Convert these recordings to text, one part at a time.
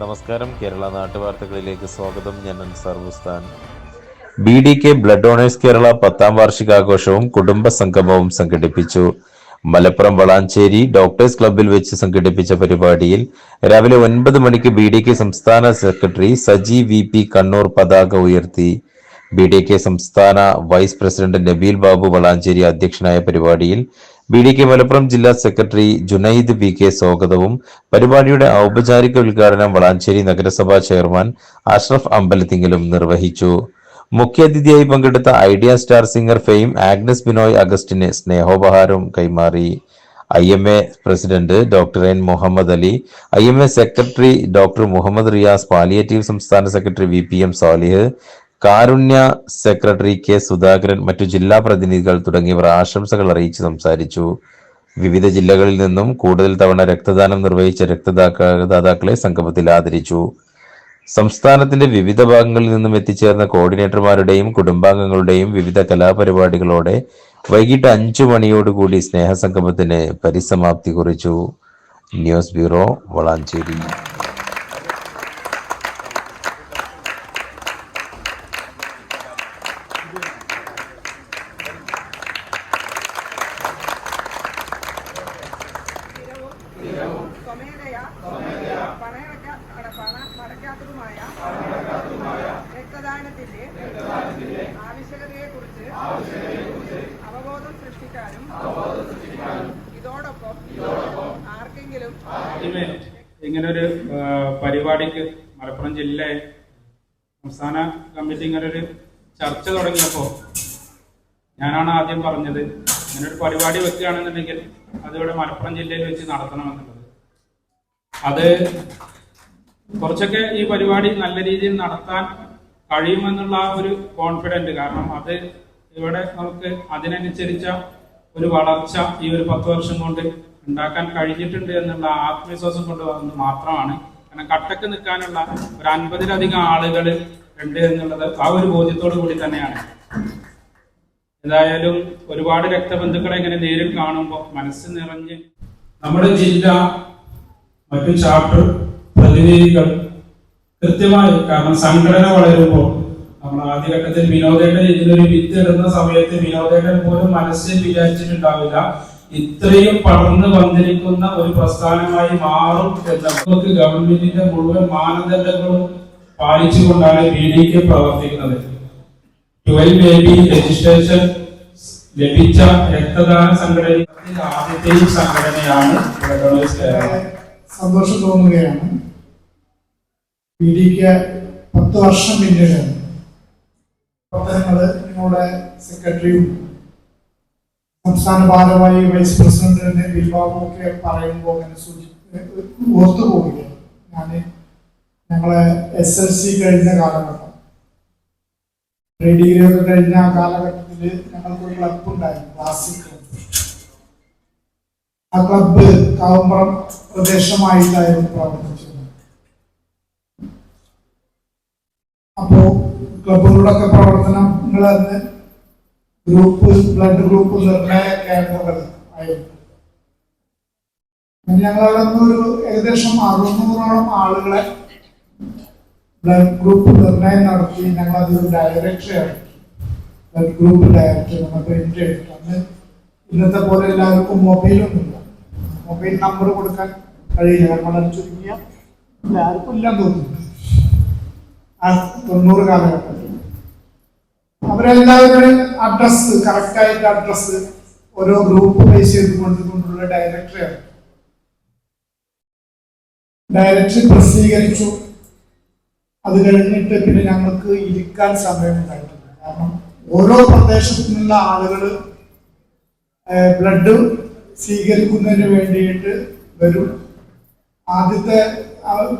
നമസ്കാരം. കേരള നാട്ടുവാർത്തകളിലേക്ക് സ്വാഗതം. ഞാൻ Ansar Bustan B D K blood donors Kerala പത്താം വാർഷികാഘോഷവും കുടുംബ സംഗമവും സംഘടിപ്പിച്ചു. മലപ്പുറം വളാഞ്ചേരി ഡോക്ടേഴ്സ് ക്ലബ്ബിൽ വെച്ച് സംഘടിപ്പിച്ച പരിപാടിയിൽ രാവിലെ ഒൻപത് മണിക്ക് ബി ഡി കെ സംസ്ഥാന secretary Saji V P Kannur പതാക ഉയർത്തി. ബി ഡി കെ സംസ്ഥാന വൈസ് പ്രസിഡന്റ് നബീൽ ബാബു വളാഞ്ചേരി അധ്യക്ഷനായ പരിപാടിയിൽ ബി ഡി കെ മലപ്പുറം ജില്ലാ സെക്രട്ടറി ജുനൈദ് പി കെ സ്വാഗതവും. പരിപാടിയുടെ ഔപചാരിക ഉദ്ഘാടനം വളാഞ്ചേരി നഗരസഭാ ചെയർമാൻ അഷ്റഫ് അമ്പലത്തിങ്കലും നിർവഹിച്ചു. മുഖ്യാതിഥിയായി പങ്കെടുത്ത Idea Star Singer fame Agnes Binoy Augustine സ്നേഹോപഹാരം കൈമാറി. I M A president doctor N Muhammad Ali I M A secretary doctor Muhammad Riyas palliative സംസ്ഥാന secretary V P M Salih കാരുണ്യ സെക്രട്ടറി കെ സുധാകരൻ മറ്റു ജില്ലാ പ്രതിനിധികൾ തുടങ്ങിയവർ ആശംസകൾ അറിയിച്ച് സംസാരിച്ചു. വിവിധ ജില്ലകളിൽ നിന്നും കൂടുതൽ തവണ രക്തദാനം നിർവഹിച്ച രക്തദാതാക്കളെ സംഗമത്തിൽ ആദരിച്ചു. സംസ്ഥാനത്തിന്റെ വിവിധ ഭാഗങ്ങളിൽ നിന്നും എത്തിച്ചേർന്ന കോർഡിനേറ്റർമാരുടെയും കുടുംബാംഗങ്ങളുടെയും വിവിധ കലാപരിപാടികളോടെ വൈകിട്ട് അഞ്ചു മണിയോടുകൂടി സ്നേഹസംഗമത്തിന് പരിസമാപ്തി കുറിച്ചു. News bureau Valanchery. സ്വമേധയാ പണയവയ്ക്ക- അട കുറിച്ച് മടക്കാത്തതുമായ രക്തദാനത്തിന്റെ ആവശ്യകതയെക്കുറിച്ച് അവബോധം സൃഷ്ടിക്കാനും ഇതോടൊപ്പം ആർക്കെങ്കിലും ഇങ്ങനെ ഇങ്ങനൊരു പരിപാടിക്ക് മലപ്പുറം ജില്ലയെ സംസ്ഥാന കമ്മിറ്റി ഒരു ചർച്ച തുടങ്ങിയപ്പോൾ ഞാനാണ് ആദ്യം പറഞ്ഞത്. ഇങ്ങനൊരു പരിപാടി വെക്കുകയാണെന്നുണ്ടെങ്കിൽ അതിവിടെ മലപ്പുറം ജില്ലയിൽ വെച്ച് നടത്തണമെന്നുള്ളത്. അത് കുറച്ചൊക്കെ ഈ പരിപാടി നല്ല രീതിയിൽ നടത്താൻ കഴിയുമെന്നുള്ള ഒരു കോൺഫിഡന്റ് കാരണം അത് ഇവിടെ നമുക്ക് അതിനനുസരിച്ച ഒരു വളർച്ച ഈ ഒരു പത്ത് വർഷം കൊണ്ട് ഉണ്ടാക്കാൻ കഴിഞ്ഞിട്ടുണ്ട് എന്നുള്ള ആത്മവിശ്വാസം കൊണ്ട് വന്നത് മാത്രമാണ്. കാരണം കട്ടക്ക് നിൽക്കാനുള്ള ഒരു അൻപതിലധികം ആളുകൾ ഉണ്ട് എന്നുള്ളത് ആ ഒരു ബോധ്യത്തോടു കൂടി തന്നെയാണ്. ഏതായാലും ഒരുപാട് രക്തബന്ധുക്കളെ ഇങ്ങനെ നേരിൽ കാണുമ്പോൾ മനസ്സ് നിറഞ്ഞ് നമ്മുടെ ജില്ല മറ്റു ചാപ്റ്റർ പ്രതിനിധികൾ കൃത്യമായി കാരണം സംഘടന വളരുമ്പോൾ നമ്മൾ ആദ്യഘട്ടത്തിൽ വിനോദേട്ടൻ ഇതിനൊരു വിത്ത് ഇടുന്ന സമയത്ത് വിനോദേട്ടൻ പോലും മനസ്സിൽ വിചാരിച്ചിട്ടുണ്ടാവില്ല. ഇത്രയും പടർന്നു വന്നിരിക്കുന്ന ഒരു പ്രസ്ഥാനമായി മാറും എന്ന് നമുക്ക് ഗവൺമെന്റിന്റെ മുഴുവൻ മാനദണ്ഡങ്ങളും പാലിച്ചുകൊണ്ടാണ് ബി ഡി കെ പ്രവർത്തിക്കുന്നത്. ട്വൽവ് എ ബി രജിസ്ട്രേഷൻ ലഭിച്ച രക്തദാന സംഘടന ആദ്യത്തെയും സംഘടനയാണ് കേരള. സന്തോഷം തോന്നുകയാണ്. പി ഡിക്ക് പത്ത് വർഷം പിന്നീട് പ്രവർത്തനങ്ങൾ നിങ്ങളുടെ സെക്രട്ടറിയും സംസ്ഥാന ഭാരവാഹി വൈസ് പ്രസിഡന്റിന്റെ ബിൽബാബും ഒക്കെ പറയുമ്പോൾ അങ്ങനെ സൂചി ഓർത്തു പോവുകയാണ്. ഞാൻ ഞങ്ങളെ എസ് എൽ സി കഴിഞ്ഞ കാലഘട്ടം പ്രീ ഡിഗ്രി ഒക്കെ കഴിഞ്ഞ ആ കാലഘട്ടത്തിൽ ഞങ്ങൾക്കൊരു ക്ലബ് ഉണ്ടായിരുന്നു ക്ലാസിക് ആ ക്ലബ്ബ് കാവുമ്പുറം പ്രദേശമായിട്ടായിരുന്നു പ്രവർത്തിച്ചിരുന്നത് അപ്പോ ക്ലബുകളുടെയൊക്കെ പ്രവർത്തനങ്ങൾ അന്ന് ഗ്രൂപ്പ് ബ്ലഡ് ഗ്രൂപ്പ് നിർണയ കേന്ദ്രങ്ങൾ ആയിരുന്നു. ഞങ്ങളവിടെ ഒരു ഏകദേശം അറുന്നൂറോളം ആളുകളെ ബ്ലഡ് ഗ്രൂപ്പ് നിർണയം നടത്തി. ഞങ്ങൾ അതൊരു ഡയറക്ടറെ ഇറക്കി. ബ്ലഡ് ഗ്രൂപ്പ് ഡയറക്ടർ നമ്മൾ പ്രിന്റ് എടുത്തു അന്ന് ഇന്നത്തെ പോലെ എല്ലാവർക്കും മൊബൈലൊന്നുമില്ല മൊബൈൽ നമ്പർ കൊടുക്കാൻ കഴിയില്ല. കാരണം വളരെ ചുരുങ്ങിയ ആർക്കും ഇല്ലാന്ന് തോന്നുന്നു. ആ തൊണ്ണൂറ് കാലഘട്ടത്തിൽ. അവരെല്ലാവരും അഡ്രസ്സ് കറക്റ്റായിട്ട് അഡ്രസ് ഓരോ ഗ്രൂപ്പ് ബേസ് ചെയ്തുകൊണ്ട് കൊണ്ടുള്ള ഡയറക്ടറിയാണ് ഡയറക്ടറി പ്രസിദ്ധീകരിച്ചു. അത് കഴിഞ്ഞിട്ട് പിന്നെ ഞങ്ങൾക്ക് ഇരിക്കാൻ സമയമുണ്ടായിട്ടില്ല. കാരണം ഓരോ പ്രദേശത്തു നിന്നുള്ള ആളുകൾ ബ്ലഡ് സ്വീകരിക്കുന്നതിന് വേണ്ടിയിട്ട് വരും. ആദ്യത്തെ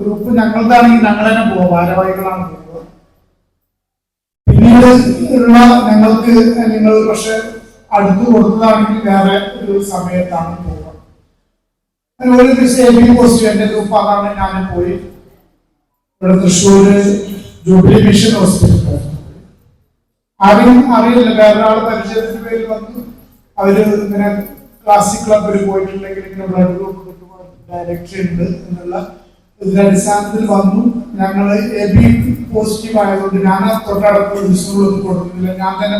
ഗ്രൂപ്പ് ഞങ്ങളുടെയാണെങ്കിൽ ഞങ്ങൾ തന്നെ പോകും ഭാരവാഹികളാണ് പോകുക പിന്നീട് ഉള്ള ഞങ്ങൾക്ക് നിങ്ങൾ പക്ഷെ അടുത്ത് കൊടുത്തതാണെങ്കിൽ വേറെ ഒരു സമയത്താണ് പോവുക. ഒരു ബി പോസ്റ്റ് എന്റെ ഗ്രൂപ്പ് അതാണ് ഞാൻ പോയി. ഇവിടെ തൃശ്ശൂര് ജൂബിലി മിഷൻ ഹോസ്പിറ്റൽ ആരും അറിയില്ല. വേറെ ആൾ പരിചയത്തിന്റെ പേരിൽ വന്നു. അവർ ഇങ്ങനെ ക്ലാസിക് ക്ലബിൽ പോയിട്ടുണ്ടെങ്കിൽ ഇങ്ങനെ ബ്ലഡ് ഗ്രൂപ്പ് ഡയറക്ടർ ഉണ്ട് എന്നുള്ള ഇതിന്റെ അടിസ്ഥാനത്തിൽ വന്നു. ഞങ്ങൾ എ ബി പോസിറ്റീവ് ആയതുകൊണ്ട് ഞാൻ ആ തൊട്ടടുത്ത ലിസ്റ്റുകളൊന്നും കൊടുക്കുന്നില്ല ഞാൻ തന്നെ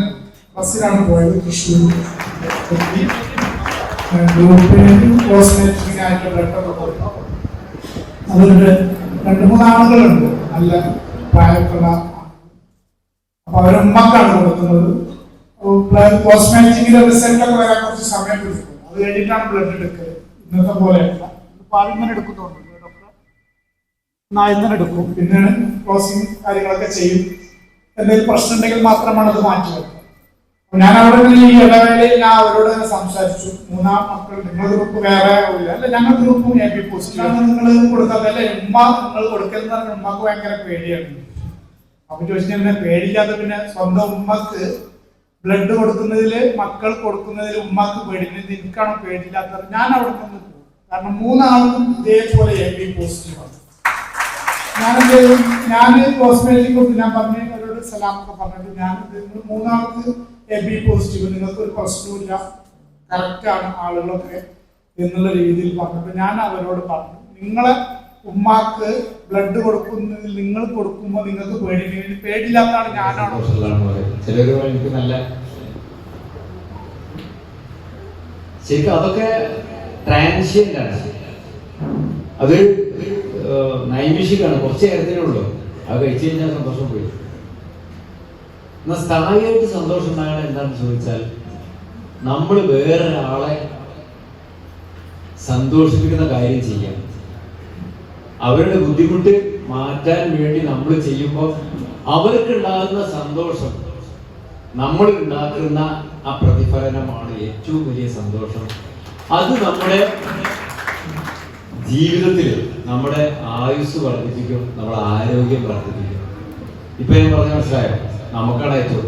ബസ്സിലാണ് പോയത് തൃശ്ശൂർ ഗ്രൂപ്പിന് ആയിട്ട് ബ്ലഡൊക്കെ രണ്ട് മൂന്ന് ആളുകളുണ്ട്. നല്ല പ്രായത്തുള്ള അപ്പൊ അവരുമ്മക്കാണ് കൊടുക്കുന്നത്. കോസ്മെറ്റിക്കിന്റെ റിസൾട്ട് ഒക്കെ വരാൻ കുറച്ച് സമയം പിടിക്കും. അത് കഴിഞ്ഞിട്ടാണ് ബ്ലഡ് എടുക്കൽ ഇന്നത്തെ പോലെയല്ല ഇപ്പൊ ആദ്യം തന്നെ എടുക്കുന്നുണ്ട്. തന്നെ എടുക്കും. പിന്നെ ക്ലോസിങ് കാര്യങ്ങളൊക്കെ ചെയ്യും. എന്തെങ്കിലും പ്രശ്നം ഉണ്ടെങ്കിൽ മാത്രമാണ് അത് മാറ്റി വെക്കുക ഞാൻ അവിടെ നിന്ന് ഈ ഇടവേളയിൽ ഞാൻ അവരോട് സംസാരിച്ചു. മൂന്നാം മക്കൾ നിങ്ങൾ ഗ്രൂപ്പ് വേറെ ഇല്ല അല്ല ഞങ്ങൾ ഗ്രൂപ്പും എ പി പോസ്റ്റിലാണ് നിങ്ങൾ കൊടുക്കാത്ത അല്ലെ? ഉമ്മ നിങ്ങൾ കൊടുക്കുന്ന ഉമ്മക്ക് ഭയങ്കര പേടിയാണ്. അപ്പൊ ചോദിച്ചാൽ പേടിക്കാതെ പിന്നെ സ്വന്തം ഉമ്മക്ക് ബ്ലഡ് കൊടുക്കുന്നതിൽ മക്കൾ കൊടുക്കുന്നതിൽ ഉമ്മക്ക് പേടിക്കുന്നത് എനിക്കാണ് പേടിയില്ലാത്തത്. ഞാൻ അവിടെ നിന്ന് പോകും. കാരണം മൂന്നാളും ഇതേപോലെ എ ബി പോസിറ്റീവാണ് ഞാൻ ഞാൻ ഹോസ്പിറ്റലിൽ കൊടുത്ത് ഞാൻ പറഞ്ഞു അവരോട് സലാമൊക്കെ പറഞ്ഞിട്ട് ഞാൻ നിങ്ങൾ മൂന്നാൾക്ക് എ ബി പോസിറ്റീവ് നിങ്ങൾക്ക് ഒരു പ്രശ്നവുമില്ല കറക്റ്റാണ് ആളുകളൊക്കെ എന്നുള്ള രീതിയിൽ പറഞ്ഞിട്ട് ഞാൻ അവരോട് പറഞ്ഞു. നിങ്ങളെ ഉമ്മാക്ക് ബ്ലഡ് കൊടുക്കുന്നതിൽ നിങ്ങൾ കൊടുക്കുമ്പോൾ നിങ്ങൾക്ക് പേടി പേടിയില്ലാത്തതാണ് ഞാനാണോ? നല്ല ശരിക്കും അതൊക്കെ ട്രാൻഷ്യന്റ് ആണ്. അത് നൈമിഷികാണ് കുറച്ച് നേരത്തിനേ ഉള്ളൂ അത് കഴിച്ചു കഴിഞ്ഞാൽ സന്തോഷം പോയി. എന്നാൽ സ്ഥായിയായിട്ട് സന്തോഷം ഉണ്ടാകണം എന്താണെന്ന് ചോദിച്ചാൽ നമ്മൾ വേറൊരാളെ സന്തോഷിപ്പിക്കുന്ന കാര്യം ചെയ്യാം. അവരുടെ ബുദ്ധിമുട്ട് മാറ്റാൻ വേണ്ടി നമ്മൾ ചെയ്യുമ്പോൾ അവർക്കുണ്ടാകുന്ന സന്തോഷം നമ്മൾ ഉണ്ടാക്കുന്ന ആ പ്രതിഫലനമാണ് ഏറ്റവും വലിയ സന്തോഷം. അത് നമ്മുടെ ജീവിതത്തിൽ നമ്മുടെ ആയുസ് വർദ്ധിപ്പിക്കും നമ്മുടെ ആരോഗ്യം വർദ്ധിപ്പിക്കും. ഇപ്പൊ ഞാൻ പറഞ്ഞ മനസ്സിലായോ? നമുക്കാണ് ഏറ്റവും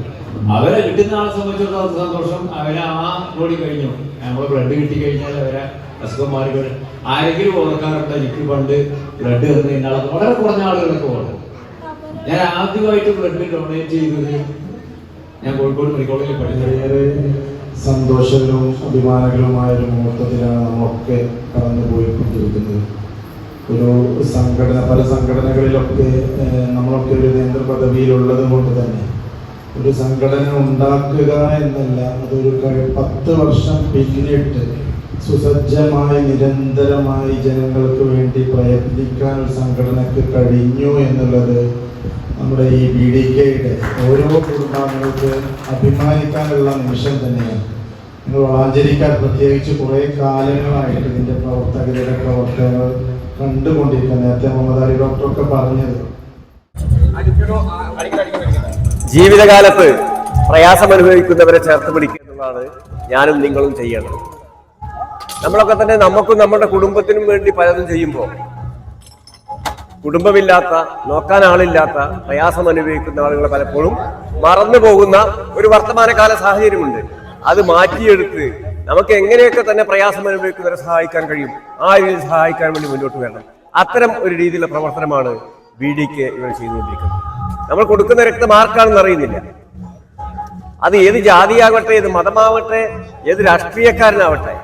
അവരെ കിട്ടുന്ന ആളെ സംബന്ധിച്ചിടത്തോളം സന്തോഷം. അവരെ ആ ഓടി കഴിഞ്ഞു. നമ്മൾ ബ്ലഡ് കിട്ടി കഴിഞ്ഞാൽ അവരെ അസുഖം മാറി ആരെങ്കിലും ഓർക്കാറുണ്ട്? എനിക്ക് പണ്ട് ബ്ലഡ് തന്നു കഴിഞ്ഞാൽ വളരെ കുറഞ്ഞ ആളുകളൊക്കെ ഉണ്ട് ഞാൻ ആദ്യമായിട്ട് ബ്ലഡ് ഡൊണേറ്റ് ചെയ്തത് ഞാൻ കോഴിക്കോട് മെഡിക്കൽ കോളേജിൽ പഠിച്ചത്. സന്തോഷകരവും അഭിമാനകരവുമായ ഒരു മുഹൂർത്തത്തിലാണ് നമ്മളൊക്കെ കടന്നു പോയിക്കൊണ്ടിരിക്കുന്നത്. ഒരു സംഘടന പല സംഘടനകളിലൊക്കെ നമ്മളൊക്കെ ഒരു നേതൃ പദവിയിലുള്ളത് കൊണ്ട് തന്നെ ഒരു സംഘടന ഉണ്ടാക്കുക എന്നല്ല അതൊരു പത്ത് വർഷം പിന്നിട്ട് സുസജ്ജമായി നിരന്തരമായി ജനങ്ങൾക്ക് വേണ്ടി പ്രയത്നിക്കാൻ സംഘടനയ്ക്ക് കഴിഞ്ഞു എന്നുള്ളത് നമ്മുടെ ഈ ബി ഡി കെയുടെ ഓരോ കുടുംബാംഗങ്ങൾക്ക് അഭിമാനിക്കാനുള്ള നിമിഷം തന്നെയാണ്. നിങ്ങൾ വളാഞ്ചേരിക്കാർ പ്രത്യേകിച്ച് കുറേ കാലങ്ങളായിട്ട് ഇതിന്റെ പ്രവർത്തകരുടെ പ്രവർത്തനങ്ങൾ കണ്ടുകൊണ്ടിരിക്കുക നേരത്തെ അലി ഡോക്ടറൊക്കെ പറഞ്ഞത്. ജീവിതകാലത്ത് പ്രയാസം അനുഭവിക്കുന്നവരെ ചേർത്ത് പിടിക്കുക എന്നുള്ളതാണ് ഞാനും നിങ്ങളും ചെയ്യേണ്ടത്. നമ്മളൊക്കെ തന്നെ നമുക്കും നമ്മുടെ കുടുംബത്തിനും വേണ്ടി പലതും ചെയ്യുമ്പോൾ കുടുംബമില്ലാത്ത നോക്കാൻ ആളില്ലാത്ത പ്രയാസം അനുഭവിക്കുന്ന ആളുകളെ പലപ്പോഴും മറന്നു പോകുന്ന ഒരു വർത്തമാനകാല സാഹചര്യമുണ്ട്. അത് മാറ്റിയെടുത്ത് നമുക്ക് എങ്ങനെയൊക്കെ തന്നെ പ്രയാസം അനുഭവിക്കുന്നവരെ സഹായിക്കാൻ കഴിയും ആ രീതിയിൽ സഹായിക്കാൻ വേണ്ടി മുന്നോട്ട് വരണം. അത്തരം ഒരു രീതിയിലുള്ള പ്രവർത്തനമാണ് ബി കെ ഇവർ ചെയ്തുകൊണ്ടിരിക്കുന്നത്. നമ്മൾ കൊടുക്കുന്ന രക്തം ആർക്കാണെന്ന് അറിയുന്നില്ല. അത് ഏത് ജാതിയാകട്ടെ ഏത് മതമാവട്ടെ ഏത് രാഷ്ട്രീയക്കാരനാവട്ടെ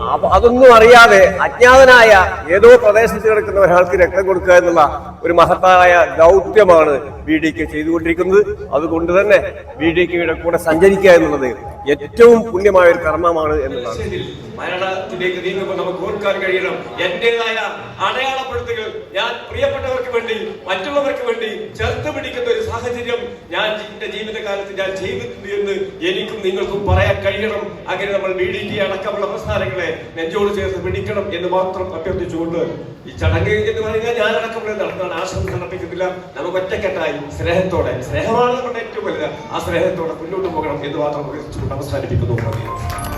അതൊന്നും അറിയാതെ അജ്ഞാതനായ ഏതോ പ്രദേശത്ത് കിടക്കുന്ന ഒരാൾക്ക് രക്തം കൊടുക്കുക എന്നുള്ള ഒരു മഹത്തായ ദൗത്യമാണ് ബി ഡി കെ ചെയ്തുകൊണ്ടിരിക്കുന്നത്. അതുകൊണ്ട് തന്നെ ബി ഡി കെയുടെ കൂടെ സഞ്ചരിക്കുക എന്നുള്ളത് ഏറ്റവും പുണ്യമായ ഒരു കർമ്മമാണ് എന്നുള്ളതാണ്. മരണത്തിലേക്ക് നീങ്ങുമ്പോൾ നമുക്ക് ഓർക്കാൻ കഴിയണം. എന്റേതായ അടയാളപ്പെടുത്തുകൾ. ഞാൻ പ്രിയപ്പെട്ടവർക്ക് വേണ്ടി മറ്റുള്ളവർക്ക് വേണ്ടി ചേർത്ത് പിടിക്കുന്ന ഒരു സാഹചര്യം ഞാൻ എന്റെ ജീവിതകാലത്ത് ഞാൻ ചെയ്തിട്ടുണ്ട് എന്ന് എനിക്കും നിങ്ങൾക്കും പറയാൻ കഴിയണം. അങ്ങനെ നമ്മൾ ബി ഡി ടി അടക്കമുള്ള പ്രസ്ഥാനങ്ങളെ നെഞ്ചോട് ചേർത്ത് പിടിക്കണം എന്ന് മാത്രം അഭ്യർത്ഥിച്ചുകൊണ്ട് ഈ ചടങ്ങ് എന്ന് പറഞ്ഞാൽ ഞാൻ അടക്കമുള്ള നടത്താൻ ആശംസ നടപ്പിക്കുന്നില്ല നമുക്ക് ഒറ്റക്കെട്ടായി സ്നേഹത്തോടെ സ്നേഹമാണ് നമ്മുടെ ഏറ്റവും വലുത്. ആ സ്നേഹത്തോടെ മുന്നോട്ട് പോകണം എന്ന് മാത്രം അവസാനിപ്പിക്കുന്നു. നന്ദി.